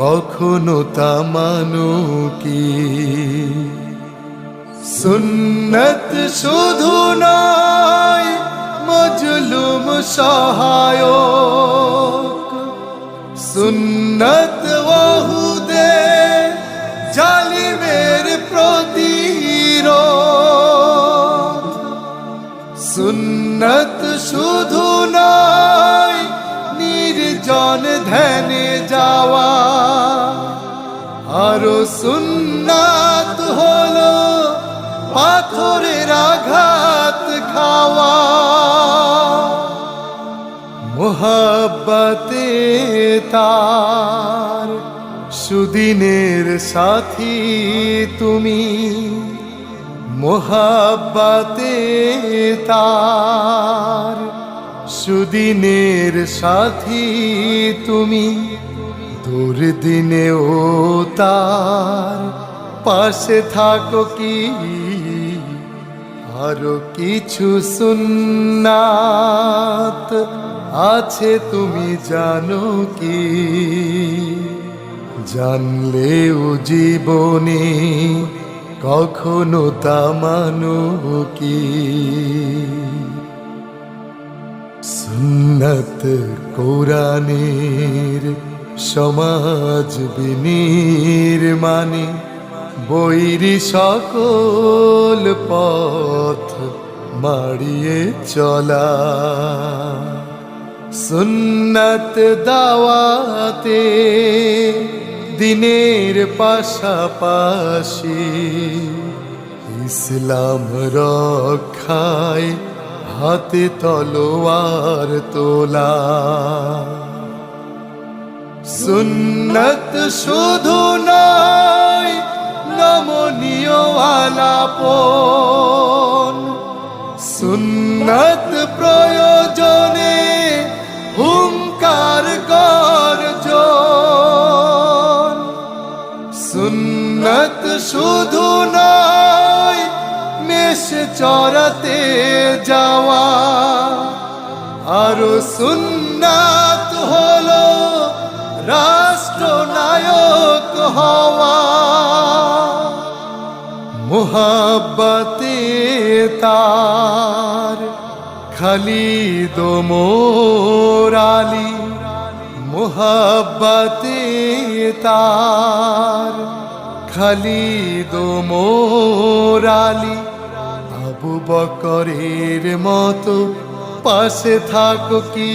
কখনো তা মানো কি? সুন্নত শুধু নয়, মজলুম সহায়ক। সুন্নত ওহুদে জালিমের প্রতিরোধ। সুন্নত শুধু নয়, নির্জন ধ্যানে যাওয়া আরও সুন্নাত হলো পাথরের আঘাত খাওয়া। মোহাব্বতে তার সুদিনের সাথী তুমি। মোহাব্বতে তার সুদিনের সাথী তুমি। দুর্দিনেও তার পাশে থাকো কি? আরও কিছু সুন্নাত আছে তুমি জানো কি? জানলেও জীবনে কখনো তা মানো কি? সুন্নত কোরআনের সমাজ বিনির মানে বৈরি সকল পথ মাড়িয়ে চলা। সুন্নত দাওয়াতে দিনের পাশাপাশি ইসলাম রক্ষায় হাতে তলোয়ার তোলা। সুন্নত শুধু নয়, নমনীয় আলাপন। সুন্নত প্রয়োজনে হুঙ্কার গর্জন। সুন্নত শুধু নয় মেষ চড়াতে যাওয়া। আরও সুন্নাত হওয়া মোহাব্বতে তার, খালিদ মোরালি মোহাব্বতে তার, খালিদ মোরালি আবু বকরের মতো পাশে থাকো কি?